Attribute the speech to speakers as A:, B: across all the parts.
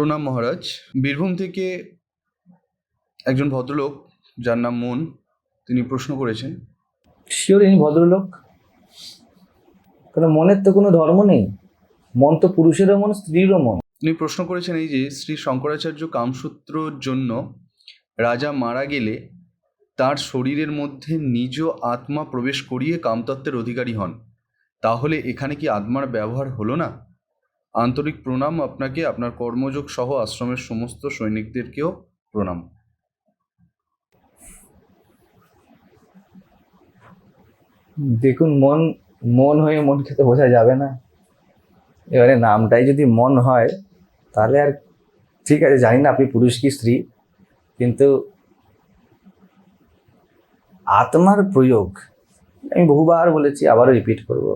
A: প্রণাম মহারাজ। বীরভূম থেকে একজন ভদ্রলোক যার নাম মন তিনি প্রশ্ন করেছেন।
B: শিওর ইনি ভদ্রলোক। কারণ মনের তো কোনো ধর্ম নেই? মন তো পুরুষেরও মন স্ত্রীরও মন।
A: তিনি প্রশ্ন করেছেন এই যে শ্রী শঙ্করাচার্য কামসূত্রর জন্য রাজা মারা গেলে তার শরীরের মধ্যে নিজ আত্মা প্রবেশ করিয়ে কামতত্ত্বের অধিকারী হন। তাহলে এখানে কি আত্মার ব্যবহার হলো না? আন্তরিক প্রণাম আপনাকে, আপনার কর্মযোগ সহ আশ্রমের সমস্ত সৈনিকদেরকেও প্রণাম।
B: দেখুন, মন মন হয়ে মনকে তো বোঝা যাবে না। এবারে নামটাই যদি মন হয়, তাহলে আর ঠিক আছে, জানি না আপনি পুরুষ কি স্ত্রী, কিন্তু আত্মার প্রয়োগ, আমি বহুবার বলেছি, আবারও রিপিট করব।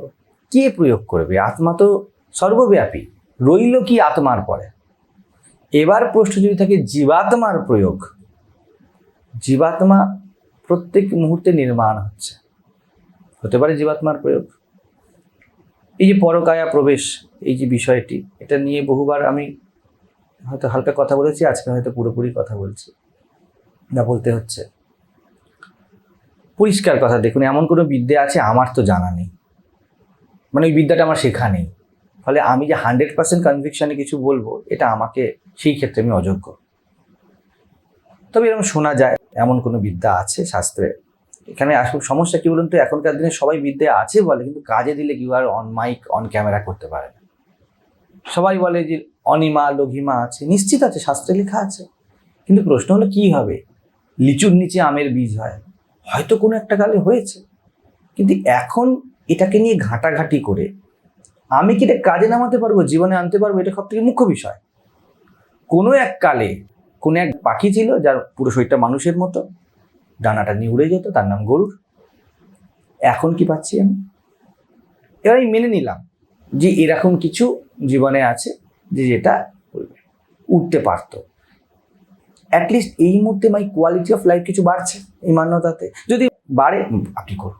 B: কে প্রয়োগ করবে? আত্মা তো সর্বব্যাপী। রইল কি আত্মার পরে? এবার প্রশ্ন যদি থাকে, জীবাত্মার প্রয়োগ। জীবাত্মা প্রত্যেক মুহূর্তে নির্মাণ হচ্ছে। হতে পারে জীবাত্মার প্রয়োগ। এই যে পরকায়া প্রবেশ, এই যে বিষয়টি, এটা নিয়ে বহুবার আমি হয়তো হালকা কথা বলেছি, আজকে হয়তো পুরোপুরি কথা বলছি। না বলতে হচ্ছে। পরিষ্কার কথা, দেখুন, এমন কোনো বিদ্যা আছে, আমার তো জানা নেই। মানে ওই বিদ্যাটা আমার শেখা নেই। ফলে আমি যে হান্ড্রেড পার্সেন্ট কনভিকশনে কিছু বলব, এটা আমাকে সেই ক্ষেত্রে আমি অযোগ্য। তবে এরকম শোনা যায়, এমন কোনো বিদ্যা আছে শাস্ত্রে? এখানে আসল সমস্যা কি বলুন তো? এখনকার দিনে সবাই বিদ্যা আছে বলে, কিন্তু কাজে দিলে কেউ আর অন মাইক অন ক্যামেরা করতে পারে না। সবাই বলে যে অনিমা লঘিমা আছে, নিশ্চিত আছে, শাস্ত্রে লেখা আছে। কিন্তু প্রশ্ন হলো কি হবে? লিচুর নিচে আমের বীজ হয়। হয়তো কোনো একটা কালে হয়েছে। কিন্তু এখন এটাকে নিয়ে ঘাটাঘাটি করে আমি কি এটা কাজে নামাতে পারব, জীবনে আনতে পারব, এটা সব থেকে মুখ্য বিষয়। কোনো এক কালে কোনো এক পাখি ছিল যার পুরো শরীরটা মানুষের মতো, ডানাটা নিয়ে উড়ে যেত, তার নাম গরুর। এখন কি পাচ্ছি আমি? এবার আমি মেনে নিলাম যে এরকম কিছু জীবনে আছে যে যেটা উঠতে পারতো। অ্যাটলিস্ট এই মুহূর্তে মাই কোয়ালিটি অফ লাইফ কিছু বাড়ছে এই মান্যতাতে। যদি বাড়ে, আপনি করুন।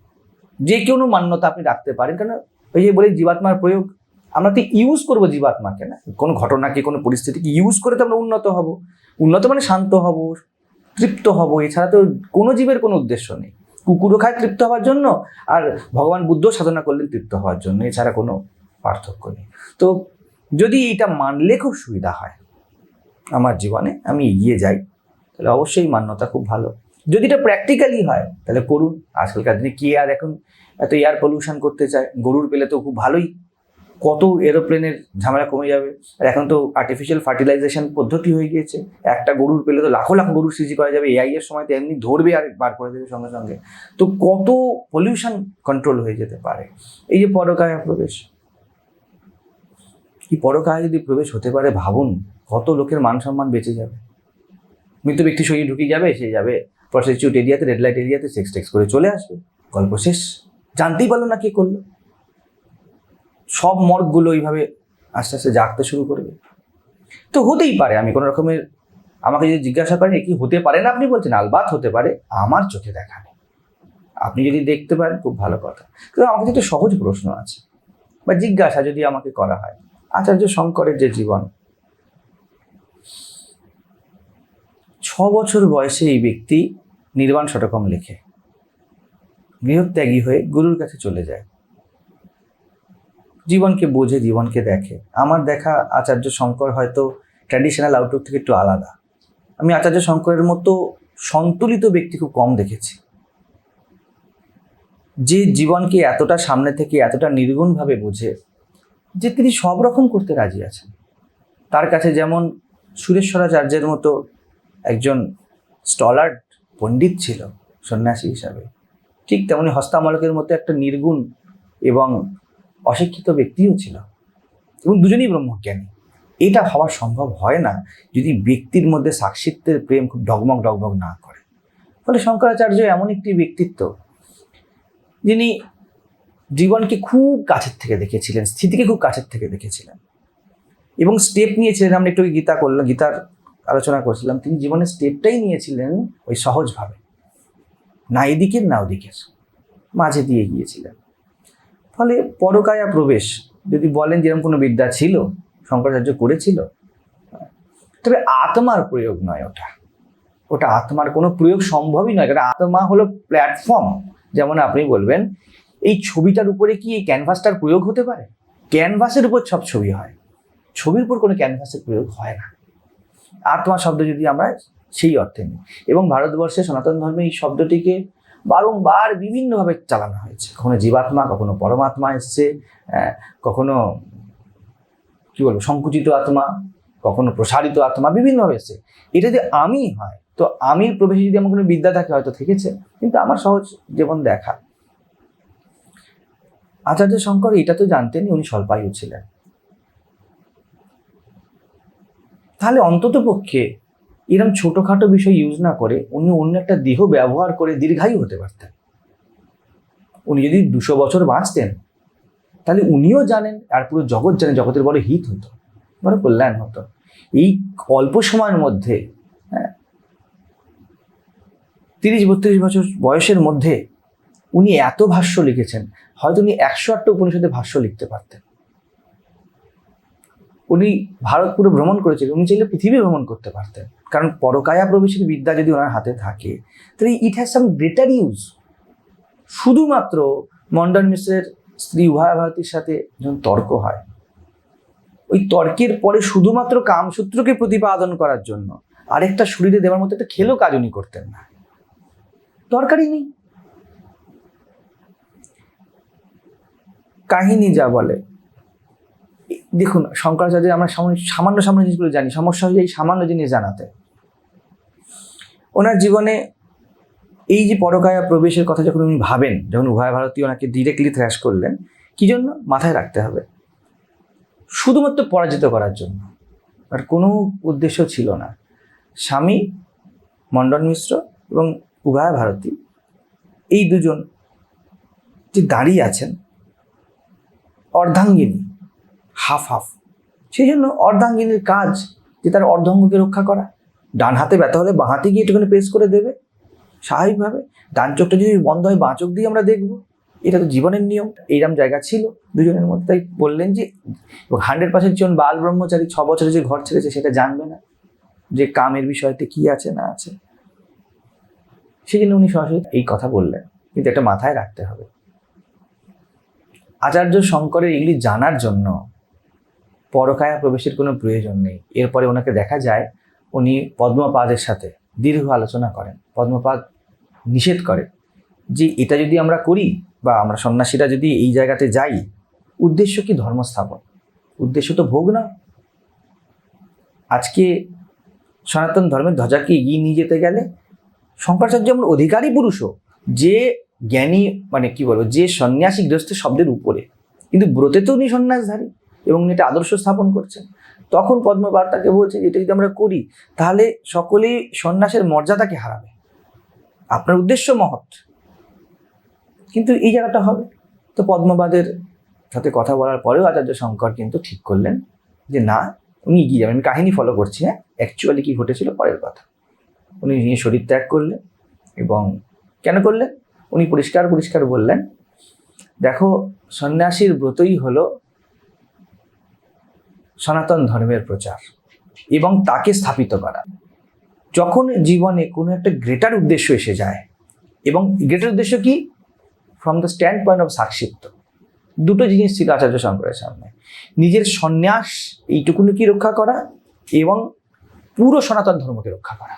B: যে কোনো মান্যতা আপনি রাখতে পারেন কারণ ওই যে বলি জীবাত্মার প্রয়োগ, আমরা তো ইউজ করব জীবাত্মাকে না। কোনো ঘটনাকে কোনো পরিস্থিতিকে ইউজ করে তো আমরা উন্নত হব। উন্নত মানে শান্ত হব, তৃপ্ত হব, এছাড়া তো কোনো জীবের কোনো উদ্দেশ্য নেই। কুকুরও খায় তৃপ্ত হওয়ার জন্য, আর ভগবান বুদ্ধ সাধনা করলেন তৃপ্ত হওয়ার জন্য, এছাড়া কোনো পার্থক্য নেই। তো যদি এটা মানলে খুব সুবিধা হয়। আমার জীবনে আমি এগিয়ে যাই, তাহলে অবশ্যই মান্যতা খুব ভালো। যদি এটা প্র্যাকটিক্যালি হয়, তাহলে করুন। আজকালকার দিনে কে আর এখন এত এয়ার পলিউশন করতে চায়? গরুর পেলে তো খুব ভালোই। কত এরোপ্লেনের ঝামেলা কমে যাবে? আর এখন তো আর্টিফিশিয়াল ফার্টিলাইজেশন পদ্ধতি হয়ে গিয়েছে। একটা গরুর পেলে তো লাখো লাখো গরুর সৃষ্টি করা যাবে। এআই এর সময় তো এমনি ধরবে আর বার করে দেবে সঙ্গে সঙ্গে। তো কত পলিউশন কন্ট্রোল হয়ে যেতে পারে? এই যে পরকায়া প্রবেশ। এই পরকায় যদি প্রবেশ হতে পারে, ভাবুন কত লোকের মান সম্মান বেঁচে যাবে। মৃত ব্যক্তি শরীর ঢুকে যাবে, সে যাবে। প্রসিকিউট এরিয়াতে রেড লাইট এরিয়াতে সেক্স টেক্স করে চলে আসবে। গল্প শেষ। জানতেই পারল না কে করল। সব মর্গগুলো এইভাবে আস্তে আস্তে জাগতে শুরু করবে। তো হতেই পারে, আমি কোনো রকমের আমাকে যদি জিজ্ঞাসা করেন কি হতে পারে না? আপনি বলছেন, আলবাত হতে পারে, আমার চোখে দেখা নেই। আপনি যদি দেখতে পারেন, খুব ভালো কথা। কিন্তু আমার কাছে একটা সহজ প্রশ্ন আছে। বা জিজ্ঞাসা যদি আমাকে করা হয়, আচার্য শঙ্করের যে জীবন, ছ বছর বয়সে এই ব্যক্তি নির্বাণ শতকম লেখে। গৃহত্যাগী হয়ে গুরুর কাছে চলে যায়। জীবনকে বোঝে, জীবনকে দেখে। আমার দেখা আচার্য শঙ্কর হয়তো ট্র্যাডিশনাল আউটলুক থেকে একটু আলাদা। আমি আচার্য শঙ্করের মতো সন্তুলিত ব্যক্তি খুব কম দেখেছি। যে জীবনকে এতটা সামনে থেকে এতটা নির্গুণভাবে বোঝে যে তিনি সব রকম করতে রাজি আছেন। তার কাছে যেমন সুরেশ্বরাচার্যের মতো একজন স্টলার্ড পণ্ডিত ছিল, সন্ন্যাসী হিসাবে। ঠিক তেমনি হস্তামলকের মতো একটা নির্গুণ এবং অশিক্ষিত ব্যক্তিও ছিল। এবং দুজনেই ব্রহ্মজ্ঞানী। এটা হওয়া সম্ভব হয় না যদি ব্যক্তির মধ্যে সাক্ষিত্বের প্রেম খুব ডগমগ ডগমগ না করে। ফলে শঙ্করাচার্য এমন একটি ব্যক্তিত্ব, যিনি জীবনকে খুব কাছের থেকে দেখেছিলেন, স্থিতিকে খুব কাছের থেকে দেখেছিলেন। এবং স্টেপ নিয়েছিলেন, আমরা একটু গীতা করলাম, গীতার আলোচনা করছিলাম, তিনি জীবনের স্টেপটাই নিয়েছিলেন ওই সহজভাবে। না এদিকের, না ওদিকের। মাঝে দিয়ে গিয়েছিলেন। ফলে পরকায়া প্রবেশ, যদি বলেন যেরকম কোনো বিদ্যা ছিল, শঙ্করাচার্য করেছিল, তবে আত্মার প্রয়োগ নয় ওটা। ওটা আত্মার কোনো প্রয়োগ সম্ভবই নয়, কারণ আত্মা হলো প্ল্যাটফর্ম যেমন আপনি বলবেন, এই ছবিটার উপরে কি এই ক্যানভাসটার প্রয়োগ হতে পারে? ক্যানভাসের উপর সব ছবি হয়। ছবির উপর কোনো ক্যানভাসের প্রয়োগ হয় না। আত্মা শব্দ যদি আমরা সেই অর্থে নিই। এবং ভারতবর্ষে সনাতন ধর্মে এই শব্দটিকে বারংবার বিভিন্নভাবে চালানো হয়েছে। কখনো জীবাত্মা, কখনো পরমাত্মা এসছে কখনো, কি বলব, সংকুচিত আত্মা, কখনো প্রসারিত আত্মা, বিভিন্নভাবে এসছে। এটা যদি আমি হয়, তো আমির প্রবেশে যদি আমার কোনো বিদ্যা থাকে, হয়তো থেকেছে, কিন্তু আমার সহজ জীবন দেখা। আচার্য শঙ্কর এটা তো জানতেনই, উনি স্বল্পায়ু ছিলেন। তাহলে অন্তত পক্ষে এরকম ছোটোখাটো বিষয় ইউজ না করে উনি অন্য একটা দেহ ব্যবহার করে দীর্ঘায়ু হতে পারতেন। উনি যদি দুশো বছর বাঁচতেন, তাহলে উনিও জানেন আর পুরো জগৎ জানে, জগতের বড় হিত হতো, বড় কল্যাণ হতো। এই অল্প সময়ের মধ্যে হ্যাঁ তিরিশ, বত্রিশ বছর বয়সের মধ্যে উনি এত ভাষ্য লিখেছেন, হয়তো উনি একশো আটটা উপনিষদে ভাষ্য লিখতে পারতেন। উনি ভারত পুরো ভ্রমণ করেছিলেন, উনি চাইলে পৃথিবী ভ্রমণ করতে পারতেন। কারণ পরকায়া প্রবেশের বিদ্যা যদি ওনার হাতে থাকে, তাহলে it has some greater use শুধুমাত্র মন্ডন মিশ্রের স্ত্রী উভয় ভারতীর সাথে যখন তর্ক হয়, ওই তর্কের পরে শুধুমাত্র কামসূত্রকে প্রতিপাদন করার জন্য, আরেকটা শরীরে দেওয়ার মতো একটা খেলেও কাজ উনি করতেন না। দরকারই নেই। কাহিনী যা বলে দেখুন, শঙ্করাচার্য, আমরা সামান্য সামান্য জিনিসগুলো জানি। সমস্যা হয়ে এই সামান্য জিনিস জানাতে। ওনার জীবনে এই যে পরকায়া প্রবেশের কথা যখন উনি ভাবেন, যখন উভয় ভারতী ওনাকে ডিরেক্টলি থ্র্যাশ করলেন, কি জন্য? মাথায় রাখতে হবে। শুধুমাত্র পরাজিত করার জন্য। আর কোনো উদ্দেশ্য ছিল না। স্বামী, মণ্ডন মিশ্র এবং উভয় ভারতী, এই দুজন যে দাঁড়িয়ে আছেন, অর্ধাঙ্গিনী হাফ হাফ। সেই জন্য অর্ধাঙ্গিনীর কাজ যে তার অর্ধাঙ্গকে রক্ষা করা, ডান হাতে ব্যথা হলে বাঁ হাতে গিয়ে একটুখানি প্রেস করে দেবে। স্বাভাবিকভাবে ডান চোখটা যদি বন্ধ হয়, বাঁ চোখ দিয়ে আমরা দেখব। এটা তো জীবনের নিয়ম। এইরকম জায়গা ছিল দুজনের মধ্যে। তাই বললেন যে হান্ড্রেড পার্সেন্ট জন বাল ব্রহ্মচারী ছ বছরে যে ঘর ছেড়েছে সেটা জানবে না যে কামের বিষয়তে কি আছে না আছে। সেই জন্য উনি সরাসরি এই কথা বললেন। কিন্তু এটা মাথায় রাখতে হবে। আচার্য শঙ্করের এগুলি জানার জন্য পরকায়া প্রবেশের কোনো প্রয়োজন নেই। এরপরে ওনাকে দেখা যায়, উনি পদ্মপাদের সাথে দীর্ঘ আলোচনা করেন। পদ্মপাদ নিষেধ করে যে, এটা যদি আমরা করি বা আমরা সন্ন্যাসীরা যদি এই জায়গাতে যাই, উদ্দেশ্য কি ধর্ম স্থাপন উদ্দেশ্য তো ভোগ না আজকে সনাতন ধর্মের ধ্বজাকে এগিয়ে নিয়ে যেতে গেলে শঙ্করাচার্য যেমন অধিকারী পুরুষও যে জ্ঞানী মানে কি বলব, যে সন্ন্যাসী গৃহস্থের শব্দের উপরে। কিন্তু ব্রতে তো উনি সন্ন্যাসধারী। এবং উনি এটা আদর্শ স্থাপন করছেন তখন পদ্মপাদ তাকে বলছে যে, এটা যদি আমরা করি, তাহলে সকলেই সন্ন্যাসের মর্যাদাকে হারাবে। আপনার উদ্দেশ্য মহৎ। কিন্তু এই জায়গাটা হবে। তো পদ্মবাদের সাথে কথা বলার পরেও আচার্য শঙ্কর কিন্তু ঠিক করলেন যে, না, উনি এগিয়ে যাবেন। আমি কাহিনী ফলো করছি হ্যাঁ? অ্যাকচুয়ালি কী ঘটেছিল পরের কথা। উনি নিয়ে শরীর ত্যাগ করলেন এবং কেন করলেন? উনি পরিষ্কার পরিষ্কার বললেন, দেখো, সন্ন্যাসীর ব্রতই হলো সনাতন ধর্মের প্রচার এবং তাকে স্থাপিত করা। যখন জীবনে কোনো একটা গ্রেটার উদ্দেশ্য এসে যায়, এবং গ্রেটার উদ্দেশ্য কি? From the standpoint of সাক্ষিত্ব দুটো জিনিস ছিল আচার্য শঙ্করের সামনে। নিজের সন্ন্যাস এইটুকুনিকে রক্ষা করা এবং পুরো সনাতন ধর্মকে রক্ষা করা।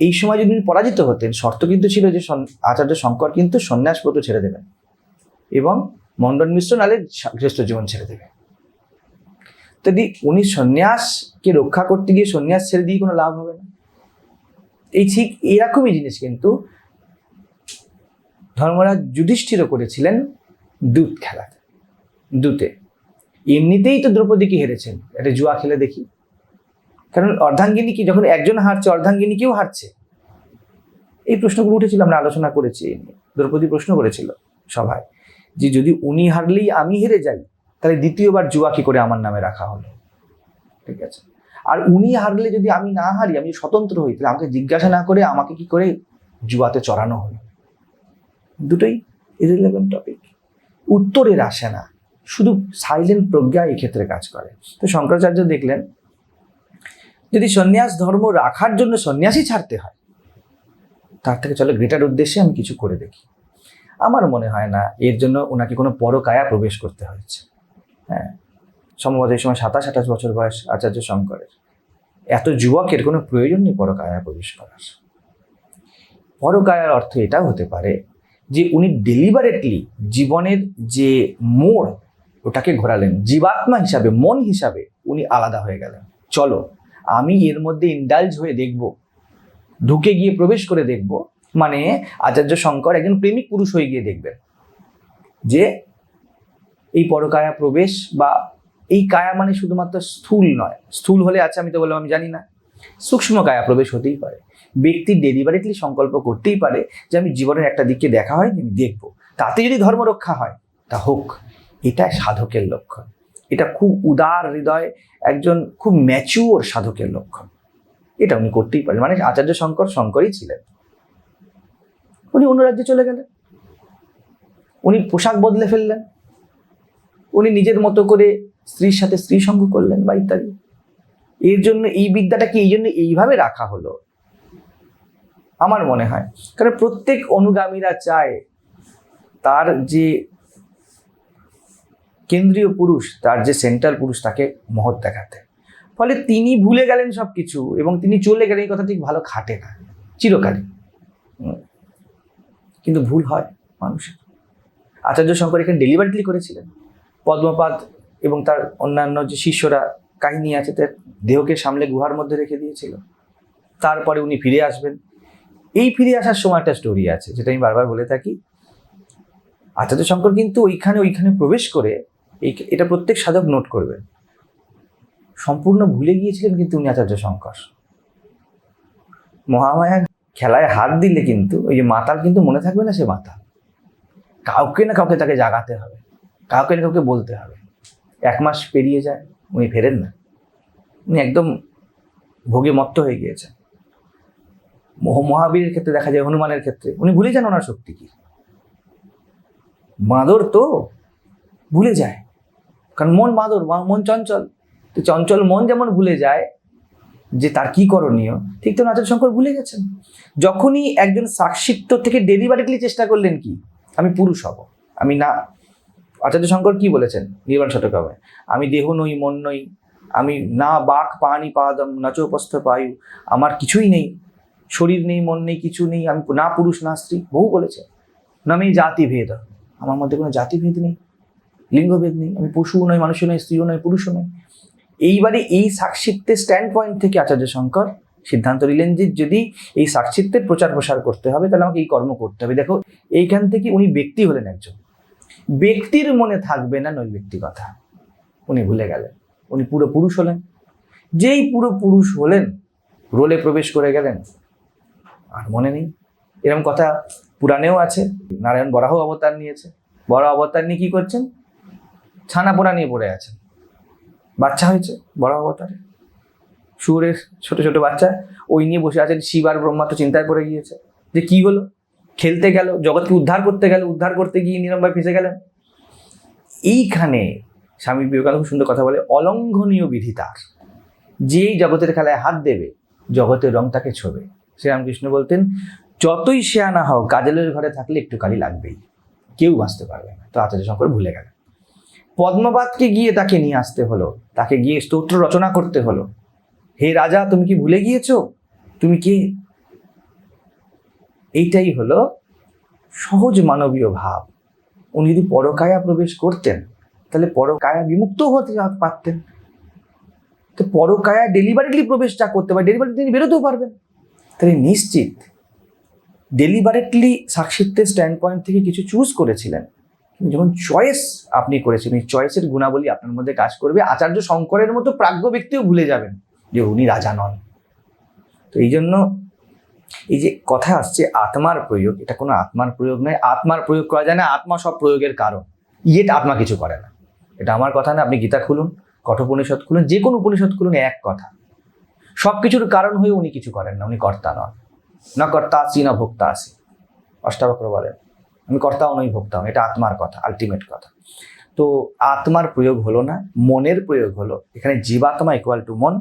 B: এই সময় যদি পরাজিত হতেন, শর্ত কিন্তু ছিল যে আচার্য শঙ্কর কিন্তু সন্ন্যাস ছেড়ে দেবেন এবং মণ্ডন মিশ্র নালে গৃহস্থ জীবন ছেড়ে দেবে যদি উনি সন্ন্যাসকে রক্ষা করতে গিয়ে সন্ন্যাস ছেড়ে দিয়ে কোনো লাভ হবে না? এই ঠিক এরকমই জিনিস কিন্তু ধর্মরাজ যুধিষ্ঠিরও করেছিলেন দুধ খেলাতে, দুতে। এমনিতেই তো দ্রৌপদীকে হেরেছেন, একটা জুয়া খেলে দেখি। কারণ অর্ধাঙ্গিনী কি, যখন একজন হারছে অর্ধাঙ্গিনী কেউ হারছে। এই প্রশ্নগুলো উঠেছিল, আমরা আলোচনা করেছি এই নিয়ে। দ্রৌপদী প্রশ্ন করেছিল সভায় যে যদি উনি হারলেই আমি হেরে যাই তাহলে দ্বিতীয়বার জুয়া কি করে আমার নামে রাখা হলো? ঠিক আছে। আর উনি হারলে যদি আমি না হারি, আমি স্বতন্ত্র হই, তাহলে আমাকে জিজ্ঞাসা না করে আমাকে কি করে জুয়াতে চড়ানো হলো? দুটোই ইরিলেভেন্ট টপিক উত্তরের আসে না। শুধু সাইলেন্ট প্রজ্ঞা এই ক্ষেত্রে কাজ করে। তো শঙ্করাচার্য দেখলেন, যদি সন্ন্যাস ধর্ম রাখার জন্য সন্ন্যাসী ছাড়তে হয়, তার থেকে চলো গ্রেটার উদ্দেশ্যে আমি কিছু করে দেখি। আমার মনে হয় না এর জন্য ওনাকে কোনো পরকায়া প্রবেশ করতে হয়েছে। হ্যাঁ। সম্ভবত এই সময় সাতাশ, আঠাশ বছর বয়স আচার্য শঙ্করের। এত যুবকের কোনো প্রয়োজন নেই পরকায়া প্রবেশ করার। পরকায়ার অর্থ এটাও হতে পারে যে উনি ডেলিভারেটলি জীবনের যে মোড়, ওটাকে ঘোরালেন। জীবাত্মা হিসাবে, মন হিসাবে উনি আলাদা হয়ে গেলেন। চলো, আমি এর মধ্যে ইন্ডালজ হয়ে দেখব। ঢুকে গিয়ে প্রবেশ করে দেখব। মানে আচার্য শঙ্কর একজন প্রেমিক পুরুষ হয়ে গিয়ে দেখবেন। যে এই পরকায়া প্রবেশ বা এই কায়া মানে শুধুমাত্র স্থূল নয়। স্থূল হলে আছে, আমি তো বললাম, আমি জানি না। সূক্ষ্ম কায়া প্রবেশ হতেই পারে। ব্যক্তি ডেলিভারেটলি সংকল্প করতেই পারে যে, আমি জীবনের একটা দিককে দেখা হয় আমি দেখব। তাতে যদি ধর্ম রক্ষা হয়, তা হোক। এটা সাধকের লক্ষণ। এটা খুব উদার হৃদয়, একজন খুব ম্যাচিওর সাধকের লক্ষণ। এটা উনি করতেই পারেন। মানে আচার্য শঙ্কর শঙ্করই ছিলেন। উনি অন্য রাজ্যে চলে গেলেন। উনি পোশাক বদলে ফেললেন। উনি নিজের মতো করে স্ত্রীর সাথে স্ত্রী সঙ্গ করলেন বা ইত্যাদি। এর জন্য এই বিদ্যাটাকে এই জন্য এইভাবে রাখা হলো। আমার মনে হয়। কারণ প্রত্যেক অনুগামীরা চায় তার যে কেন্দ্রীয় পুরুষ, তার যে সেন্ট্রাল পুরুষ তাকে মহৎ দেখাতে। ফলে তিনি ভুলে গেলেন সব কিছু এবং তিনি চলে গেলেন এই কথা ঠিক ভালো খাটে না চিরকালীন। কিন্তু ভুল হয় মানুষের। আচার্য শঙ্কর এখানে ডেলিভারিটলি করেছিলেন। পদ্মপাদ এবং তার অন্যান্য যে শিষ্যরা কাহিনী আছে, তার দেহকে সামলে গুহার মধ্যে রেখে দিয়েছিল। তারপরে উনি ফিরে আসবেন। এই ফিরে আসার সময় একটা স্টোরি আছে, যেটা আমি বারবার বলে থাকি। আচার্য শঙ্কর কিন্তু ওইখানে ওইখানে প্রবেশ করে এই এটা প্রত্যেক সাধক নোট করবেন। সম্পূর্ণ ভুলে গিয়েছিলেন কিন্তু উনি আচার্য শঙ্কর। মহামায়া খেলায় হাত দিলে কিন্তু ওই যে মাতাল কিন্তু মনে থাকবে না সে মাতাল। কাউকে না কাউকে তাকে জাগাতে হবে। কাউকে না কাউকে বলতে হবে। এক মাস পেরিয়ে যায়, উনি ফেরেন না। উনি একদম ভোগে মত্ত হয়ে গিয়েছেন। মহাবীরের ক্ষেত্রে দেখা যায়, হনুমানের ক্ষেত্রে। উনি ভুলে যান ওনার শক্তি কি। বাঁদর তো ভুলে যায়। কারণ মন বাঁদর মন চঞ্চল। তো চঞ্চল মন যেমন ভুলে যায় যে তার কি করণীয়, ঠিক তেমন আচার্য শঙ্কর ভুলে গেছেন। যখনই একজন সাক্ষিত্ব থেকে ডেলিভারিটলি চেষ্টা করলেন কি, আমি পুরুষ হব, আমি না আচার্য শঙ্কর কি বলেছেন নির্বাণ শতকাবে আমি দেহ নই, মন নই, আমি না বাক পানি পাদম নচোপস্থ পায়ু আমার কিছুই নেই, শরীর নেই, মন নেই, কিছু নেই, আমি না পুরুষ, না স্ত্রী, বহু বলেছে। না আমি জাতি ভেদ আমার মধ্যে কোনো জাতিভেদ নেই, লিঙ্গভেদ নেই, আমি পশুও নয় মানুষও নয় স্ত্রীও নয় পুরুষও নয় এইবারে এই সাক্ষিত্বের স্ট্যান্ড পয়েন্ট থেকে আচার্য শঙ্কর সিদ্ধান্ত নিলেন যে যদি এই সাক্ষিত্বের প্রচার প্রসার করতে হবে, তাহলে আমাকে এই কর্ম করতে হবে। দেখো, এইখান থেকে উনি ব্যক্তি হলেন একজন। ব্যক্তির মনে থাকবে না নৈব্যক্তিকতা উনি ভুলে গেলেন। উনি পুরো পুরুষ হলেন। যেই পুরো পুরুষ হলেন রোলে প্রবেশ করে গেলেন। আর মনে নেই। এরকম কথা পুরাণেও আছে। নারায়ণ বরাহ অবতার নিয়েছে। বড় অবতার নিয়ে কি করছেন? ছানা পোড়া নিয়ে পড়ে আছেন। বাচ্চা হয়েছে বড় অবতারে। সুরের ছোট ছোট বাচ্চা ওই নিয়ে বসে আছেন। শিব আর ব্রহ্মা তো চিন্তায় পড়ে গিয়েছে। যে কি হলো? খেলতে গেল, জগৎকে উদ্ধার করতে গেল, উদ্ধার করতে গিয়ে নিরমভাবে ফেসে গেলেন। এইখানে স্বামী বিবেকানন্দ সুন্দর কথা বলে, অলঙ্ঘনীয় বিধি তার। যেই জগতের খেলায় হাত দেবে, জগতের রং তাকে ছোবে। শ্রীরামকৃষ্ণ বলতেন, যতই শেয়ানা হোক, কাজলের ঘরে থাকলে একটু কালি লাগবেই। কেউ বাঁচতে পারবে না। তো আচার্য শঙ্কর ভুলে গেল পদ্মপাতকে গিয়ে তাকে নিয়ে আসতে হলো, তাকে গিয়ে স্তোত্র রচনা করতে হলো। হে রাজা, তুমি কি ভুলে গিয়েছো? তুমি কে? এইটাই হলো সহজ মানবীয় ভাব। উনি যদি পরকায়া প্রবেশ করতেন, তাহলে পরকায়া বিমুক্ত হতে পারতেন। তো পরকায়া ডেলিভারিটলি প্রবেশটা করতে পারে ডেলিভারি তিনি বেরোতেও পারবেন। তাহলে নিশ্চিত ডেলিভারেটলি সাক্ষিত্বের স্ট্যান্ড পয়েন্ট থেকে কিছু চুজ করেছিলেন। যখন চয়েস আপনি করেছেন, এই চয়েসের গুণাবলী আপনার মধ্যে কাজ করবে, আচার্য শঙ্করের মতো প্রাজ্ঞ ব্যক্তিও ভুলে যাবেন যে উনি রাজা নন। তো এই জন্য এই যে কথা আসছে আত্মার প্রয়োগ, এটা কোনো আত্মার প্রয়োগ নয়। আত্মার প্রয়োগ করা যায় না, আত্মা সব প্রয়োগের কারণ। ইয়েটা আত্মা কিছু করে না। এটা আমার কথা না, আপনি গীতা খুলুন, কঠোপনিষদ খুলুন, যে কোনো উপনিষদ খুলুন, এক কথা। সব কিছুর কারণ হয়ে উনি কিছু করেন না, উনি কর্তা নন। না কর্তা আসি, না ভোক্তা আসি। অষ্টাবক্র বলেন, আমি কর্তাও নই, ভোক্তাও এটা আত্মার কথা আলটিমেট কথা। তো আত্মার প্রয়োগ হলো না, মনের প্রয়োগ হলো। এখানে জীবাত্মা ইকুয়াল টু মন।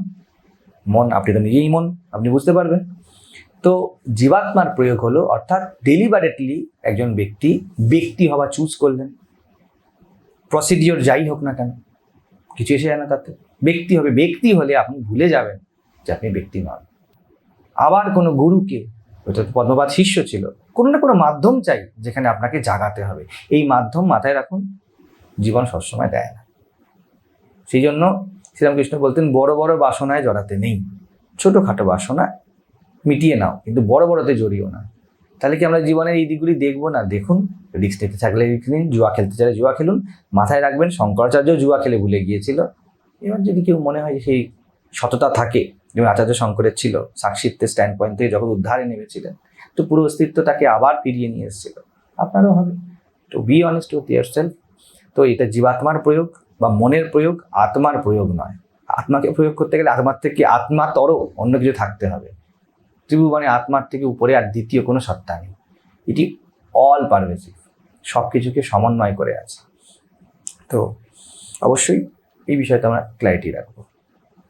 B: মন, আপনি তো নিজেই মন, আপনি বুঝতে পারবেন। তো জীবাত্মার প্রয়োগ হলো, অর্থাৎ ডেলিবারেটলি একজন ব্যক্তি ব্যক্তি হওয়া চুজ করলেন। প্রসিডিওর যাই হোক না কেন, কিছু এসে যায় না তাতে। ব্যক্তি হবে, ব্যক্তি হলে আপনি ভুলে যাবেন যে আপনি ব্যক্তি নন। আবার কোনো গুরুকে তো পদ্মপাত শিষ্য ছিল, কোনো না কোনো মাধ্যম চাই যেখানে আপনাকে জাগাতে হবে। এই মাধ্যম মাথায় রাখুন, জীবন সবসময় দেয় না। সেই জন্য শ্রীরামকৃষ্ণ বলতেন, বড় বড় বাসনায় জড়াতে নেই, ছোটোখাটো বাসনা মিটিয়ে নাও, কিন্তু বড় বড়তে জড়িও না। তাহলে কি আমরা জীবনের এই দিকগুলি দেখব না? দেখুন রিক্স নিতে থাকলে রিক্স নিন, জুয়া খেলতে চাইলে জুয়া খেলুন, মাথায় রাখবেন শঙ্করাচার্য জুয়া খেলে ভুলে গিয়েছিল। এবার যদি কেউ মনে হয় সেই সততা থাকে যেমন আচার্য শঙ্করের ছিল, সাক্ষিত্বের স্ট্যান্ড পয়েন্ট থেকে যখন উদ্ধারে নেমেছিলেন, তো পুরো অস্তিত্ব তাকে আবার ফিরিয়ে নিয়ে এসেছিল। আপনারও হবে। তো be honest with yourself তো এটা জীবাত্মার প্রয়োগ, বা মনের প্রয়োগ, আত্মার প্রয়োগ নয়। আত্মাকে প্রয়োগ করতে গেলে আত্মার থেকে আত্মাতর অন্য কিছু থাকতে হবে। ত্রিভুবনে আত্মার থেকে উপরে আর দ্বিতীয় কোনো সত্তা নেই। এটি অল পারভেসিভ সব কিছুকে সমন্বয় করে আছে। তো অবশ্যই এই বিষয়টা আমরা ক্ল্যারিটি রাখব